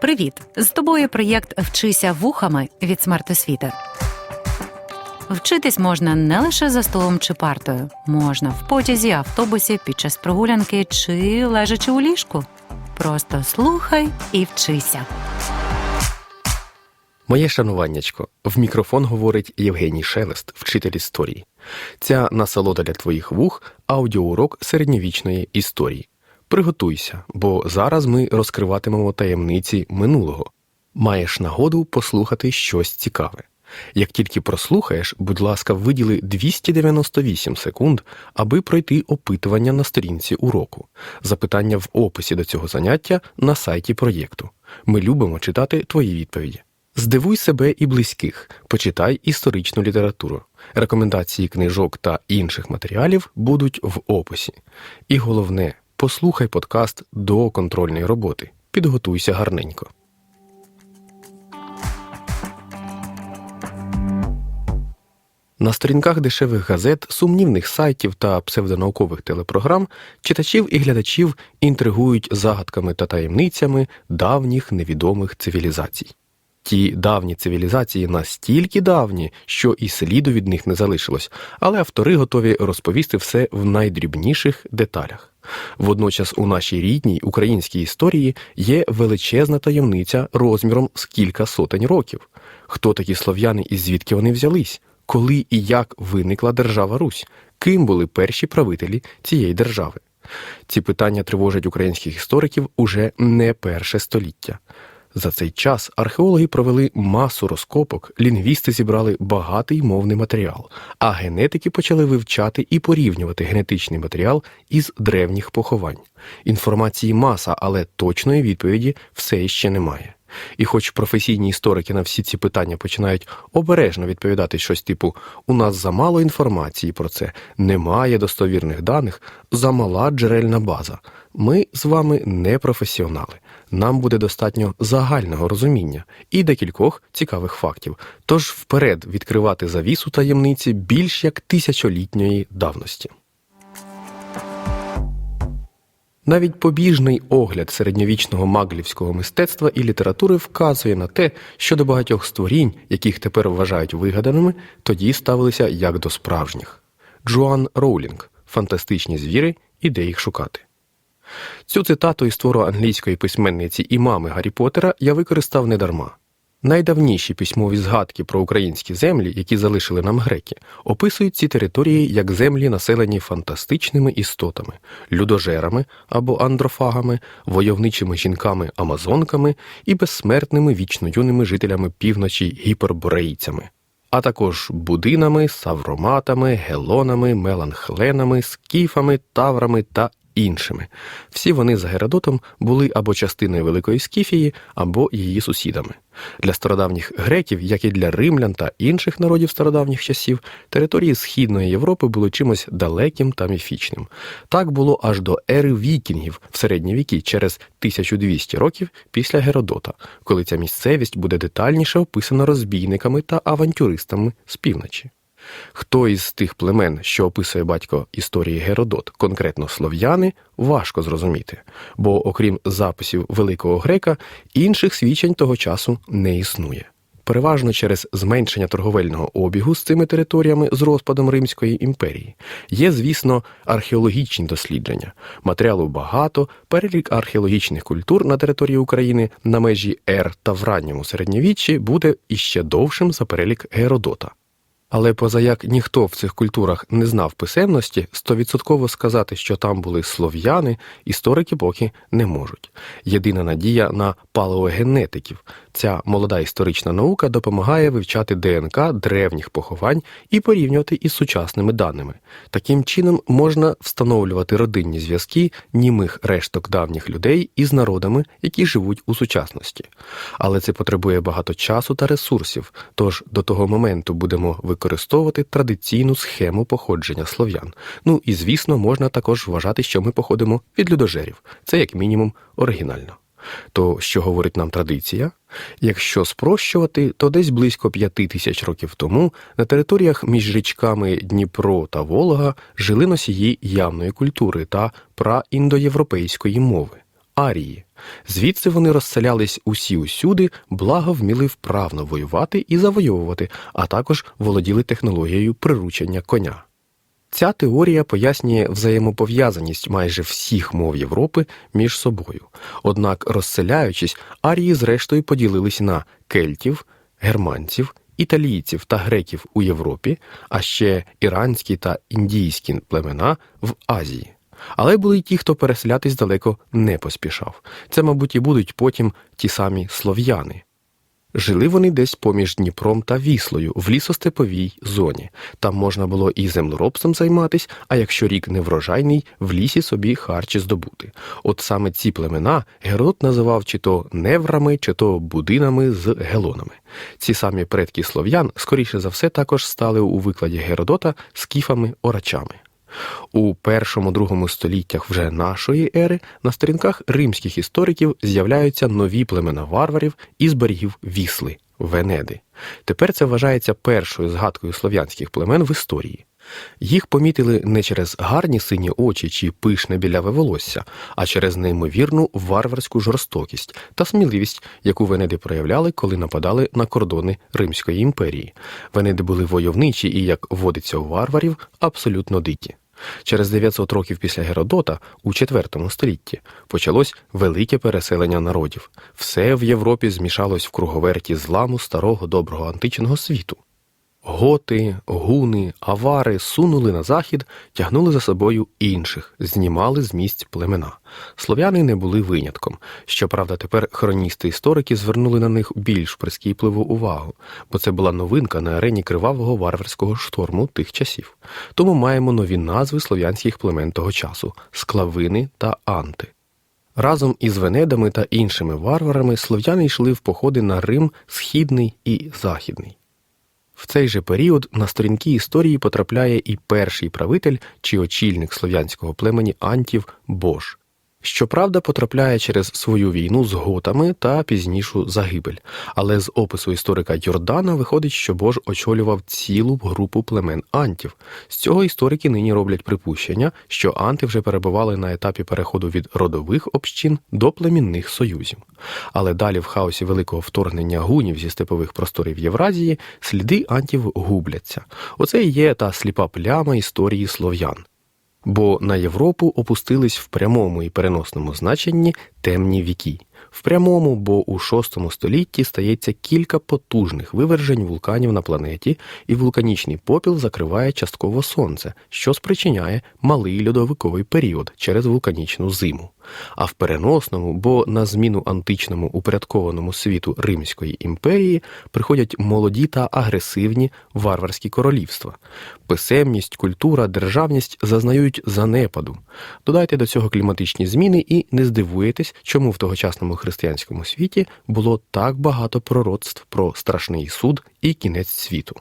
Привіт! З тобою проєкт Вчися вухами від смертосвіти. Вчитись можна не лише за столом чи партою, можна в потязі, автобусі, під час прогулянки чи лежачи у ліжку. Просто слухай і вчися. Моє шануваннячко, в мікрофон говорить Євгеній Шелест, вчитель історії. Ця насолода для твоїх вух аудіоурок середньовічної історії. Приготуйся, бо зараз ми розкриватимемо таємниці минулого. Маєш нагоду послухати щось цікаве. Як тільки прослухаєш, будь ласка, виділи 298 секунд, аби пройти опитування на сторінці уроку. Запитання в описі до цього заняття на сайті проєкту. Ми любимо читати твої відповіді. Здивуй себе і близьких, почитай історичну літературу. Рекомендації книжок та інших матеріалів будуть в описі. І головне, послухай подкаст до контрольної роботи. Підготуйся гарненько. На сторінках дешевих газет, сумнівних сайтів та псевдонаукових телепрограм читачів і глядачів інтригують загадками та таємницями давніх невідомих цивілізацій. Ті давні цивілізації настільки давні, що і сліду від них не залишилось, але автори готові розповісти все в найдрібніших деталях. Водночас у нашій рідній українській історії є величезна таємниця розміром з кілька сотень років. Хто такі слов'яни і звідки вони взялись? Коли і як виникла держава Русь? Ким були перші правителі цієї держави? Ці питання тривожать українських істориків уже не перше століття. За цей час археологи провели масу розкопок, лінгвісти зібрали багатий мовний матеріал, а генетики почали вивчати і порівнювати генетичний матеріал із древніх поховань. Інформації маса, але точної відповіді все ще немає. І хоч професійні історики на всі ці питання починають обережно відповідати щось типу у нас замало інформації про це, немає достовірних даних, замала джерельна база. Ми з вами не професіонали. Нам буде достатньо загального розуміння і декількох цікавих фактів. Тож вперед відкривати завісу таємниці більш як тисячолітньої давності. Навіть побіжний огляд середньовічного маглівського мистецтва і літератури вказує на те, що до багатьох створінь, яких тепер вважають вигаданими, тоді ставилися як до справжніх. Джоан Роулінг Фантастичні звіри і де їх шукати. Цю цитату із твору англійської письменниці і мами Гаррі Поттера я використав недарма. Найдавніші письмові згадки про українські землі, які залишили нам греки, описують ці території як землі, населені фантастичними істотами, людожерами або андрофагами, войовничими жінками-амазонками і безсмертними вічно юними жителями півночі гіперборейцями, а також будинами, савроматами, гелонами, меланхленами, скіфами, таврами та іншими. Всі вони за Геродотом були або частиною Великої Скіфії, або її сусідами. Для стародавніх греків, як і для римлян та інших народів стародавніх часів, території Східної Європи були чимось далеким та міфічним. Так було аж до ери вікінгів в середні віки через 1200 років після Геродота, коли ця місцевість буде детальніше описана розбійниками та авантюристами з півночі. Хто із тих племен, що описує батько історії Геродот, конкретно слов'яни, важко зрозуміти, бо, окрім записів Великого Грека, інших свідчень того часу не існує. Переважно через зменшення торговельного обігу з цими територіями з розпадом Римської імперії. Є, звісно, археологічні дослідження. Матеріалу багато, перелік археологічних культур на території України на межі Р та в ранньому середньовіччі буде іще довшим за перелік Геродота. Але позаяк ніхто в цих культурах не знав писемності, стовідсотково сказати, що там були слов'яни, історики поки не можуть. Єдина надія на палеогенетиків. Ця молода історична наука допомагає вивчати ДНК древніх поховань і порівнювати із сучасними даними. Таким чином можна встановлювати родинні зв'язки німих решток давніх людей із народами, які живуть у сучасності. Але це потребує багато часу та ресурсів, тож до того моменту будемо використовувати традиційну схему походження слов'ян. Ну і звісно, можна також вважати, що ми походимо від людожерів. Це як мінімум оригінально. То що говорить нам традиція? Якщо спрощувати, то десь близько п'яти тисяч років тому на територіях між річками Дніпро та Волга жили носії явної культури та праіндоєвропейської мови арії. Звідси вони розселялись усі усюди, благо вміли вправно воювати і завойовувати, а також володіли технологією приручення коня. Ця теорія пояснює взаємопов'язаність майже всіх мов Європи між собою. Однак, розселяючись, арії зрештою поділились на кельтів, германців, італійців та греків у Європі, а ще іранські та індійські племена в Азії. Але були й ті, хто переселятись далеко не поспішав. Це, мабуть, і будуть потім ті самі слов'яни. Жили вони десь поміж Дніпром та Віслою в лісостеповій зоні. Там можна було і землеробством займатись, а якщо рік неврожайний, в лісі собі харчі здобути. От саме ці племена Геродот називав чи то неврами, чи то будинами з гелонами. Ці самі предки слов'ян, скоріше за все, також стали у викладі Геродота скіфами-орачами. У першому-другому століттях вже нашої ери на сторінках римських істориків з'являються нові племена варварів із берегів Вісли Венеди. Тепер це вважається першою згадкою слов'янських племен в історії. Їх помітили не через гарні сині очі чи пишне біляве волосся, а через неймовірну варварську жорстокість та сміливість, яку Венеди проявляли, коли нападали на кордони Римської імперії. Венеди були войовничі і, як водиться у варварів, абсолютно дикі. Через 900 років після Геродота, у IV столітті, почалось велике переселення народів. Все в Європі змішалось в круговерті зламу старого доброго античного світу. Готи, гуни, авари сунули на захід, тягнули за собою інших, знімали з місць племена. Слов'яни не були винятком. Щоправда, тепер хроністи-історики звернули на них більш прискіпливу увагу, бо це була новинка на арені кривавого варварського шторму тих часів. Тому маємо нові назви слов'янських племен того часу склавини та анти. Разом із венедами та іншими варварами слов'яни йшли в походи на Рим Східний і Західний. В цей же період на сторінки історії потрапляє і перший правитель чи очільник слов'янського племені Антів Бош. Щоправда, потрапляє через свою війну з готами та пізнішу загибель, але з опису історика Йордана виходить, що Бож очолював цілу групу племен антів. З цього історики нині роблять припущення, що анти вже перебували на етапі переходу від родових общин до племінних союзів. Але далі в хаосі великого вторгнення гунів зі степових просторів Євразії сліди антів губляться. Оце і є та сліпа пляма історії слов'ян. Бо на Європу опустились в прямому і переносному значенні темні віки. В прямому, бо у VI столітті стається кілька потужних вивержень вулканів на планеті, і вулканічний попіл закриває частково сонце, що спричиняє малий льодовиковий період через вулканічну зиму. А в переносному, бо на зміну античному упорядкованому світу Римської імперії приходять молоді та агресивні варварські королівства. Писемність, культура, державність зазнають занепаду. Додайте до цього кліматичні зміни і не здивуєтесь, чому в тогочасному християнському світі було так багато пророцтв про страшний суд і кінець світу.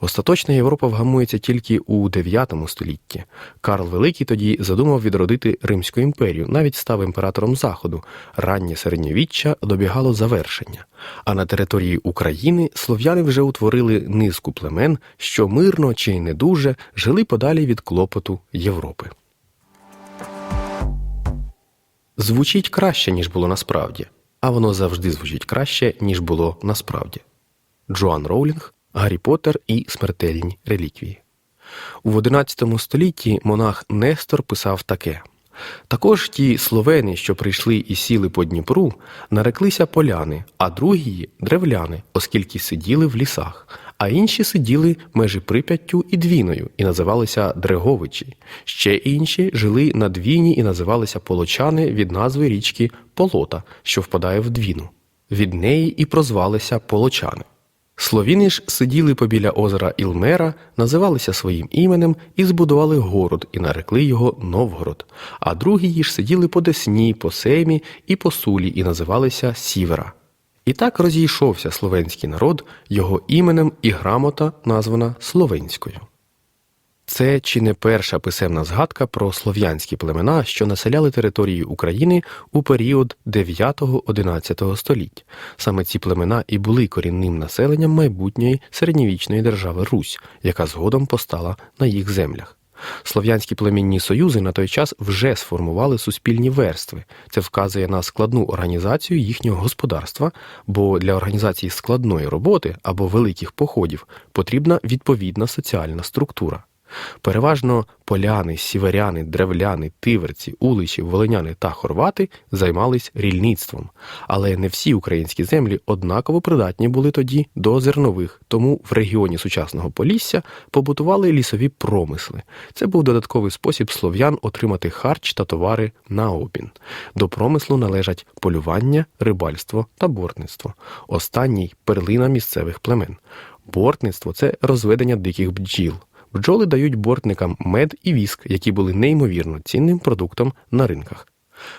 Остаточна Європа вгамується тільки у IX столітті. Карл Великий тоді задумав відродити Римську імперію, навіть став імператором Заходу. Раннє середньовіччя добігало завершення. А на території України слов'яни вже утворили низку племен, що мирно чи не дуже жили подалі від клопоту Європи. Звучить краще, ніж було насправді, а воно завжди звучить краще, ніж було насправді. Джоан Роулінг Гаррі Поттер і смертельні реліквії. У XI столітті монах Нестор писав таке також ті словени, що прийшли і сіли по Дніпру, нареклися поляни, а другі древляни, оскільки сиділи в лісах, а інші сиділи межі Прип'яттю і Двіною і називалися Дреговичі. Ще інші жили на Двіні і називалися Полочани від назви річки Полота, що впадає в Двіну. Від неї і прозвалися Полочани. Словіни ж сиділи побіля озера Ілмера, називалися своїм іменем і збудували город і нарекли його Новгород, а другі ж сиділи по Десні, по Сеймі і по Сулі і називалися Сівера. І так розійшовся словенський народ його іменем і грамота названа Словенською. Це чи не перша писемна згадка про слов'янські племена, що населяли території України у період 9-11 століть. Саме ці племена і були корінним населенням майбутньої середньовічної держави Русь, яка згодом постала на їх землях. Слов'янські племінні союзи на той час вже сформували суспільні верстви. Це вказує на складну організацію їхнього господарства, бо для організації складної роботи або великих походів потрібна відповідна соціальна структура. Переважно поляни, сіверяни, древляни, тиверці, уличі, волиняни та хорвати займались рільництвом, але не всі українські землі однаково придатні були тоді до зернових, тому в регіоні сучасного Полісся побутували лісові промисли. Це був додатковий спосіб слов'ян отримати харч та товари на обмін. До промислу належать полювання, рибальство та бортництво. Останній перлина місцевих племен. Бортництво це розведення диких бджіл. Бджоли дають бортникам мед і віск, які були неймовірно цінним продуктом на ринках.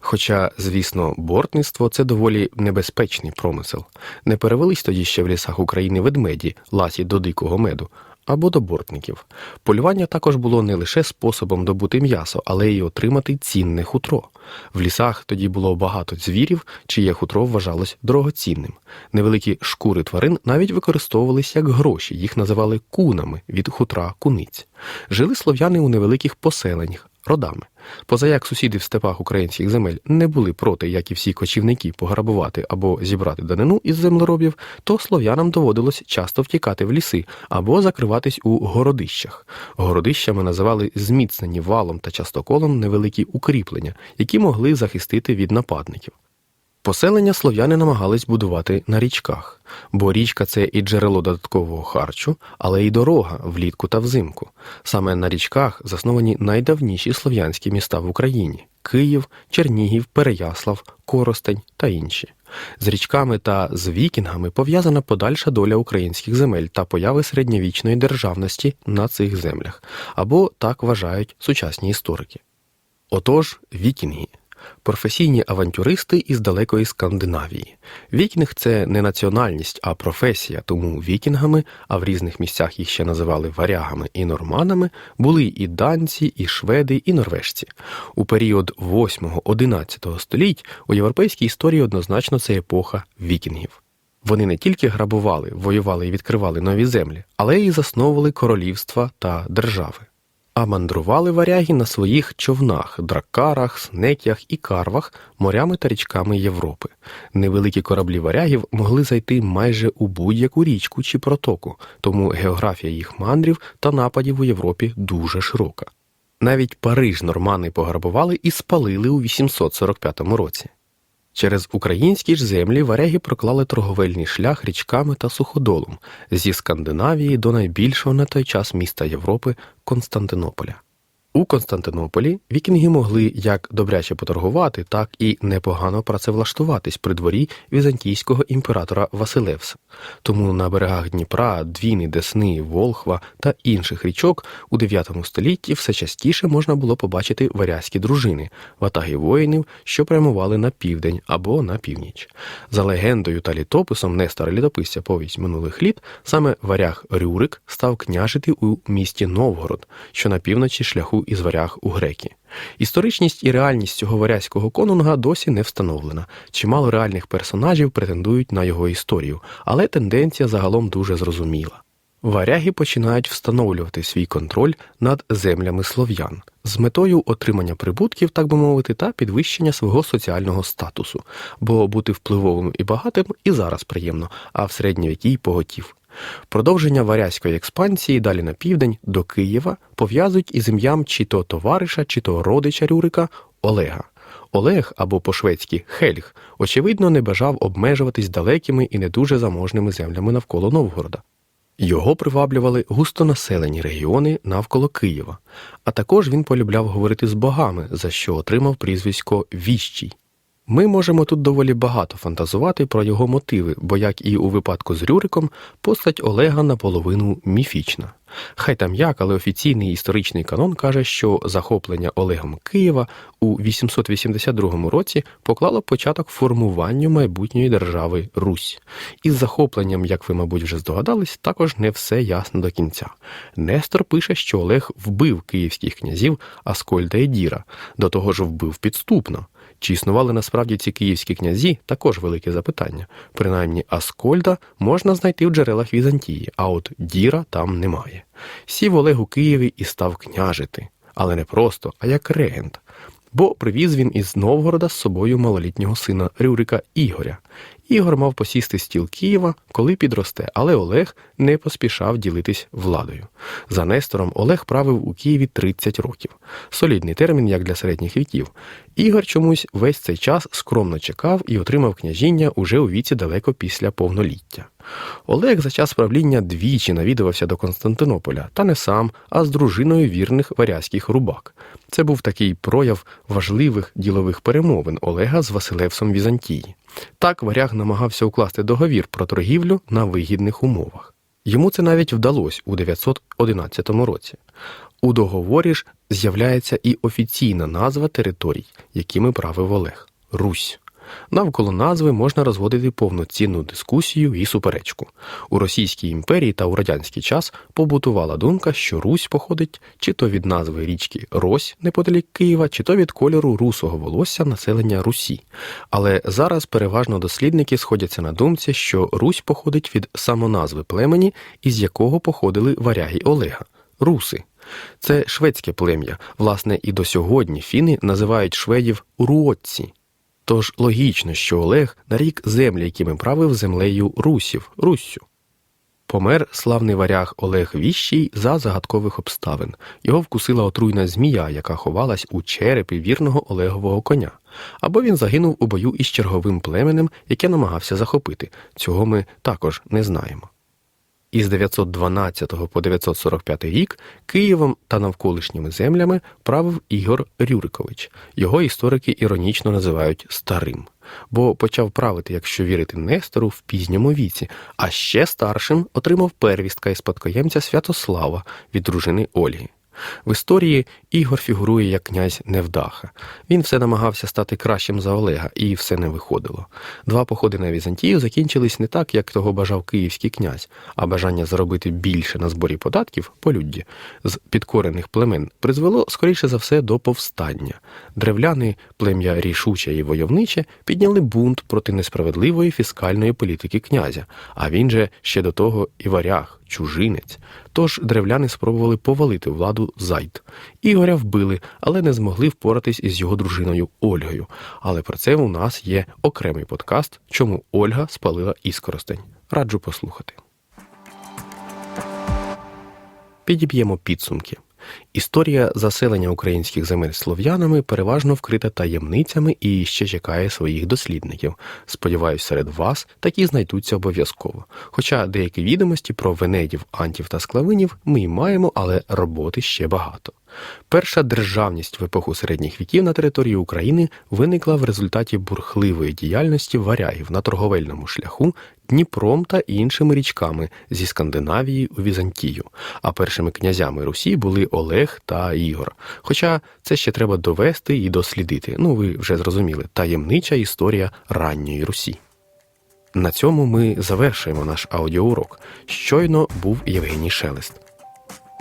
Хоча, звісно, бортництво це доволі небезпечний промисел. Не перевелись тоді ще в лісах України ведмеді, ласі до дикого меду, або до бортників. Полювання також було не лише способом добути м'ясо, але й отримати цінне хутро. В лісах тоді було багато звірів, чиє хутро вважалось дорогоцінним. Невеликі шкури тварин навіть використовувались як гроші, їх називали кунами від хутра куниць. Жили слов'яни у невеликих поселеннях, родами. Поза як сусіди в степах українських земель не були проти, як і всі кочівники, пограбувати або зібрати данину із землеробів, то слов'янам доводилось часто втікати в ліси або закриватись у городищах. Городищами називали зміцнені валом та частоколом невеликі укріплення, які могли захистити від нападників. Поселення слов'яни намагались будувати на річках, бо річка це і джерело додаткового харчу, але й дорога влітку та взимку. Саме на річках засновані найдавніші слов'янські міста в Україні Київ, Чернігів, Переяслав, Коростень та інші. З річками та з вікінгами пов'язана подальша доля українських земель та появи середньовічної державності на цих землях, або так вважають сучасні історики. Отож, вікінги професійні авантюристи із далекої Скандинавії. Вікінг це не національність, а професія, тому вікінгами, а в різних місцях їх ще називали варягами і норманами, були і данці, і шведи, і норвежці. У період 8-11 століть у європейській історії однозначно це епоха вікінгів. Вони не тільки грабували, воювали і відкривали нові землі, але й засновували королівства та держави. А мандрували варяги на своїх човнах, дракарах, снекях і карвах морями та річками Європи. Невеликі кораблі варягів могли зайти майже у будь-яку річку чи протоку, тому географія їх мандрів та нападів у Європі дуже широка. Навіть Париж нормани пограбували і спалили у 845 році. Через українські ж землі варяги проклали торговельний шлях річками та суходолом зі Скандинавії до найбільшого на той час міста Європи Константинополя. У Константинополі вікінги могли як добряче поторгувати, так і непогано працевлаштуватись при дворі візантійського імператора Василевса. Тому на берегах Дніпра, Двіни, Десни, Волхва та інших річок у 9 столітті все частіше можна було побачити варязькі дружини, ватаги воїнів, що прямували на південь або на північ. За легендою та літописом Нестора Літописця повість минулих літ, саме варяг Рюрик став княжити у місті Новгород, що на півночі шляху із варяг у греки. Історичність і реальність цього варязького конунга досі не встановлена. Чимало реальних персонажів претендують на його історію, але тенденція загалом дуже зрозуміла. Варяги починають встановлювати свій контроль над землями слов'ян з метою отримання прибутків, так би мовити, та підвищення свого соціального статусу, бо бути впливовим і багатим і зараз приємно, а в середньовіки й поготів. Продовження варязької експансії далі на південь до Києва пов'язують із ім'ям чи то товариша, чи то родича Рюрика Олега. Олег або по-шведськи Хельг, очевидно, не бажав обмежуватись далекими і не дуже заможними землями навколо Новгорода. Його приваблювали густонаселені регіони навколо Києва, а також він полюбляв говорити з богами, за що отримав прізвисько Віщій. Ми можемо тут доволі багато фантазувати про його мотиви, бо, як і у випадку з Рюриком, постать Олега наполовину міфічна. Хай там як, але офіційний історичний канон каже, що захоплення Олегом Києва у 882 році поклало початок формуванню майбутньої держави Русь. Із захопленням, як ви, мабуть, вже здогадались, також не все ясно до кінця. Нестор пише, що Олег вбив київських князів Аскольда і Діра, до того ж вбив підступно. Чи існували насправді ці київські князі, також велике запитання. Принаймні Аскольда можна знайти в джерелах Візантії, а от Діра там немає. Сів Олег у Києві і став княжити, але не просто, а як регент. Бо привіз він із Новгорода з собою малолітнього сина Рюрика Ігоря. Ігор мав посісти стіл Києва, коли підросте, але Олег не поспішав ділитись владою. За Нестором Олег правив у Києві 30 років. Солідний термін, як для середніх віків. Ігор чомусь весь цей час скромно чекав і отримав княжіння уже у віці далеко після повноліття. Олег за час правління двічі навідувався до Константинополя, та не сам, а з дружиною вірних варязьких рубак. Це був такий прояв важливих ділових перемовин Олега з Василевсом Візантії. Так варяг намагався укласти договір про торгівлю на вигідних умовах. Йому це навіть вдалося у 911 році. У договорі ж з'являється і офіційна назва територій, якими правив Олег Русь. Навколо назви можна розводити повноцінну дискусію і суперечку. У Російській імперії та у радянський час побутувала думка, що Русь походить чи то від назви річки Рось неподалік Києва, чи то від кольору русого волосся населення Русі. Але зараз переважно дослідники сходяться на думці, що Русь походить від самоназви племені, із якого походили варяги Олега Руси. Це шведське плем'я. Власне, і до сьогодні фіни називають шведів руотці. Тож логічно, що Олег нарік землі, якими правив землею русів, Руссю. Помер славний варяг Олег Віщий за загадкових обставин. Його вкусила отруйна змія, яка ховалась у черепі вірного Олегового коня. Або він загинув у бою із черговим племенем, яке намагався захопити. Цього ми також не знаємо. Із 912 по 945 рік Києвом та навколишніми землями правив Ігор Рюрикович. Його історики іронічно називають старим, бо почав правити, якщо вірити Нестору, в пізньому віці, а ще старшим отримав первістка і спадкоємця Святослава від дружини Ольги. В історії Ігор фігурує як князь Невдаха. Він все намагався стати кращим за Олега, і все не виходило. Два походи на Візантію закінчились не так, як того бажав київський князь, а бажання заробити більше на зборі податків полюдді з підкорених племен призвело скоріше за все до повстання. Древляни, плем'я рішуче і войовниче, підняли бунт проти несправедливої фіскальної політики князя, а він же ще до того і варяг, чужинець. Тож древляни спробували повалити владу зайд. Ігоря вбили, але не змогли впоратись із його дружиною Ольгою. Але про це у нас є окремий подкаст, чому Ольга спалила іскоростень. Раджу послухати. Підіб'ємо підсумки. Історія заселення українських земель слов'янами переважно вкрита таємницями і ще чекає своїх дослідників. Сподіваюсь, серед вас такі знайдуться обов'язково. Хоча деякі відомості про венедів, антів та склавинів ми й маємо, але роботи ще багато. Перша державність в епоху середніх віків на території України виникла в результаті бурхливої діяльності варягів на торговельному шляху Дніпром та іншими річками зі Скандинавії у Візантію. А першими князями Русі були Олег та Ігор. Хоча це ще треба довести і дослідити. Ну ви вже зрозуміли, таємнича історія ранньої Русі. На цьому ми завершуємо наш аудіоурок. Щойно був Євгеній Шелест.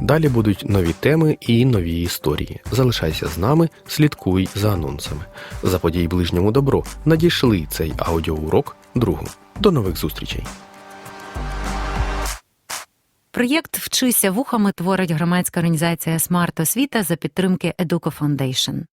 Далі будуть нові теми і нові історії. Залишайся з нами, слідкуй за анонсами. За подій ближньому добро надійшли цей аудіоурок другу. До нових зустрічей. Проєкт Вчися вухами творить громадська організація Смарт Освіта за підтримки Educo Foundation.